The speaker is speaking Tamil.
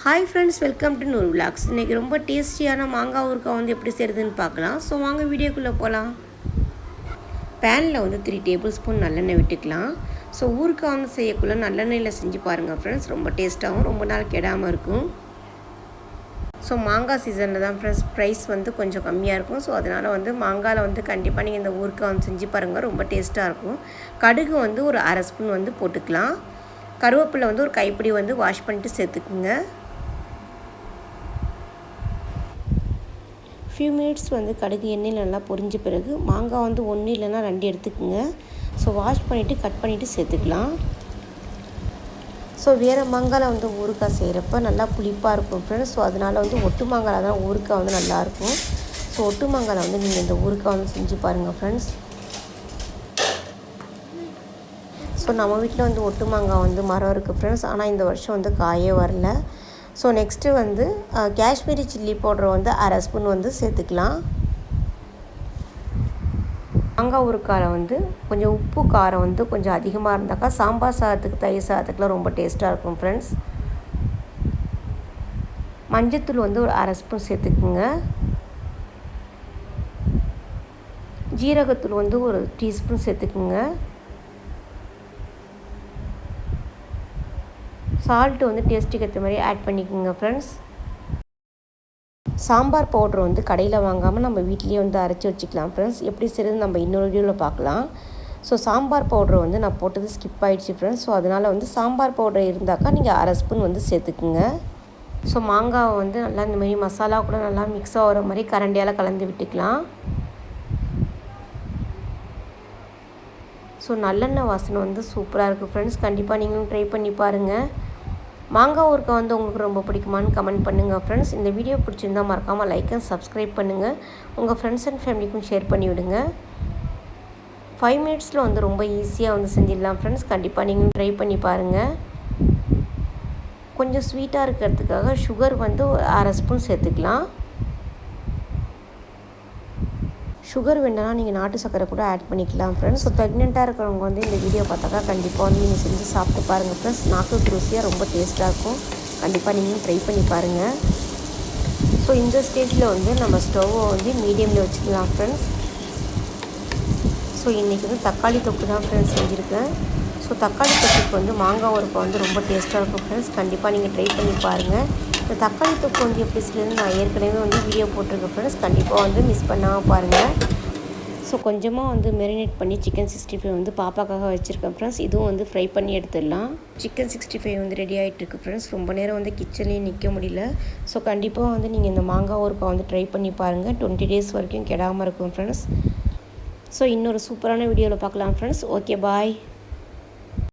ஹாய் ஃப்ரெண்ட்ஸ் வெல்கம் டு நூறு விளாக்ஸ் இன்றைக்கி ரொம்ப டேஸ்டியான மாங்காய் ஊறுக்காய் வந்து எப்படி செய்கிறதுன்னு பார்க்கலாம். ஸோ வாங்க வீடியோக்குள்ளே போகலாம் பேனில் வந்து த்ரீ டேபிள் ஸ்பூன் நல்லெண்ணெய் விட்டுக்கலாம். ஸோ ஊறுக்காய் வந்து செய்யக்குள்ளே நல்லெண்ணெயில் செஞ்சு பாருங்கள் ஃப்ரெண்ட்ஸ் ரொம்ப டேஸ்ட்டாகவும் ரொம்ப நாள் கெடாமல் இருக்கும். ஸோ மாங்காய் சீசனில் தான் ஃப்ரெண்ட்ஸ் ப்ரைஸ் வந்து கொஞ்சம் கம்மியாக இருக்கும். ஸோ அதனால் வந்து மாங்காயில் வந்து கண்டிப்பாக நீங்கள் இந்த ஊறுக்காய் வந்து செஞ்சு பாருங்கள் ரொம்ப டேஸ்ட்டாக இருக்கும். கடுகு வந்து ஒரு அரை ஸ்பூன் வந்து போட்டுக்கலாம். கருவேப்பிலை வந்து ஒரு கைப்பிடி வந்து வாஷ் பண்ணிட்டு சேர்த்துக்குங்க. ஃபியூ மினிட்ஸ் வந்து கடுகு எண்ணெயில் நல்லா பொரிஞ்ச பிறகு மாங்காய் வந்து ஒன்று இல்லைன்னா ரெண்டு எடுத்துக்கோங்க. ஸோ வாஷ் பண்ணிவிட்டு கட் பண்ணிவிட்டு சேர்த்துக்கலாம். ஸோ வேறு மாங்காயில் வந்து ஊறுக்காய் செய்கிறப்ப நல்லா புளிப்பாக இருக்கும் ஃப்ரெண்ட்ஸ் ஸோ அதனால் வந்து ஒட்டு மாங்காயில் தான் ஊறுக்காய் வந்து நல்லாயிருக்கும் ஸோ ஒட்டு மாங்காயில் வந்து நீங்கள் இந்த ஊறுக்காய் வந்து செஞ்சு பாருங்கள் ஃப்ரெண்ட்ஸ் ஸோ நம்ம வீட்டில் வந்து ஒட்டு மாங்காய் வந்து மரம் இருக்குது ஃப்ரெண்ட்ஸ் ஆனால் இந்த வருஷம் வந்து காயே வரல. ஸோ நெக்ஸ்ட்டு வந்து காஷ்மீரி சில்லி பவுடர் வந்து அரை ஸ்பூன் வந்து சேர்த்துக்கலாம். மாங்காய் ஊறுக்காயில் வந்து கொஞ்சம் உப்பு காரம் வந்து கொஞ்சம் அதிகமாக இருந்தாக்கா சாம்பார் சாதத்துக்கு தயிர் சாதத்துக்குலாம் ரொம்ப டேஸ்ட்டாக இருக்கும் ஃப்ரெண்ட்ஸ் மஞ்சத்தூள் வந்து ஒரு அரை ஸ்பூன் சேர்த்துக்குங்க. ஜீரகத்தூள் வந்து ஒரு டீஸ்பூன் சேர்த்துக்குங்க. சால்ட்டு வந்து டேஸ்ட்டுக்கு ஏற்ற மாதிரி ஆட் பண்ணிக்கோங்க ஃப்ரெண்ட்ஸ் சாம்பார் பவுட்ரு வந்து கடையில் வாங்காமல் நம்ம வீட்லேயே வந்து அரைச்சி வச்சுக்கலாம் ஃப்ரெண்ட்ஸ் எப்படி செய்கிறது நம்ம இன்னொரு வீடியோவில் பார்க்கலாம். ஸோ சாம்பார் பவுட்ரு வந்து நான் போட்டது ஸ்கிப் ஆகிடுச்சு ஃப்ரெண்ட்ஸ் ஸோ அதனால் வந்து சாம்பார் பவுடர் இருந்தாக்கா நீங்கள் அரை ஸ்பூன் வந்து சேர்த்துக்குங்க. ஸோ மாங்காவை வந்து நல்லா இந்த மாதிரி மசாலா கூட நல்லா மிக்ஸ் ஆகிற மாதிரி கரண்டியால் கலந்து விட்டுக்கலாம். ஸோ நல்லெண்ணெய் வாசனை வந்து சூப்பராக இருக்குது ஃப்ரெண்ட்ஸ் கண்டிப்பாக நீங்களும் ட்ரை பண்ணி பாருங்கள் மாங்காய் ஊறுக்காய் வந்து உங்களுக்கு ரொம்ப பிடிக்குமான்னு கமெண்ட் பண்ணுங்கள் ஃப்ரெண்ட்ஸ் இந்த வீடியோ பிடிச்சிருந்தா மறக்காமல் லைக் அண்ட் சப்ஸ்கிரைப் பண்ணுங்கள் உங்கள் ஃப்ரெண்ட்ஸ் அண்ட் ஃபேமிலிக்கும் ஷேர் பண்ணி விடுங்க ஃபைவ் மினிட்ஸில் வந்து ரொம்ப ஈஸியாக வந்து செஞ்சிடலாம் ஃப்ரெண்ட்ஸ் கண்டிப்பாக நீங்களும் ட்ரை பண்ணி பாருங்கள் கொஞ்சம் ஸ்வீட்டாக இருக்கிறதுக்காக சுகர் வந்து அரை ஸ்பூன் சேர்த்துக்கலாம். சுகர் வேணுன்னா நீங்கள் நாட்டு சக்கரை கூட ஆட் பண்ணிக்கலாம் ஃப்ரெண்ட்ஸ் ஸோ ப்ரெக்னெண்ட்டாக இருக்கிறவங்க வந்து இந்த வீடியோ பார்த்தாக்கா கண்டிப்பாக வந்து நீங்கள் செஞ்சு சாப்பிட்டு பாருங்கள் ஃப்ரெண்ட்ஸ் நாக்கு ருசியாக ரொம்ப டேஸ்ட்டாக இருக்கும். கண்டிப்பாக நீங்களும் ட்ரை பண்ணி பாருங்கள் ஸோ இந்த ஸ்டேஜில் வந்து நம்ம ஸ்டவ்வை வந்து மீடியமில் வச்சுக்கலாம் ஃப்ரெண்ட்ஸ் ஸோ இன்றைக்கி வந்து தக்காளி தொக்கு தான் ஃப்ரெண்ட்ஸ் செஞ்சுருக்கேன். ஸோ தக்காளி தொக்குக்கு வந்து மாங்காய் உரப்பை வந்து ரொம்ப டேஸ்ட்டாக இருக்கும் ஃப்ரெண்ட்ஸ் கண்டிப்பாக நீங்கள் ட்ரை பண்ணி பாருங்கள் இந்த தக்காளி தொக்கு வந்து எப்படி செய்யுது நான் ஏற்கனவே வந்து வீடியோ போட்டிருக்கேன் ஃப்ரெண்ட்ஸ் கண்டிப்பாக வந்து மிஸ் பண்ணாமல் பாருங்கள் ஸோ கொஞ்சமாக வந்து மெரினேட் பண்ணி சிக்கன் சிக்ஸ்டி ஃபைவ் வந்து பாப்பாக்காக வச்சுருக்கேன் ஃப்ரெண்ட்ஸ் இதுவும் வந்து ஃப்ரை பண்ணி எடுத்துடலாம். சிக்கன் சிக்ஸ்டி ஃபைவ் வந்து ரெடி ஆகிட்டு இருக்கு ஃப்ரெண்ட்ஸ் ரொம்ப நேரம் வந்து கிச்சன்லேயே நிற்க முடியல. ஸோ கண்டிப்பாக வந்து நீங்கள் இந்த மாங்காய் ஊருக்கா வந்து ட்ரை பண்ணி பாருங்கள் டுவெண்ட்டி டேஸ் வரைக்கும் கெடாமல் இருக்கும் ஃப்ரெண்ட்ஸ் ஸோ இன்னொரு சூப்பரான வீடியோவில் பார்க்கலாம் ஃப்ரெண்ட்ஸ் ஓகே பாய்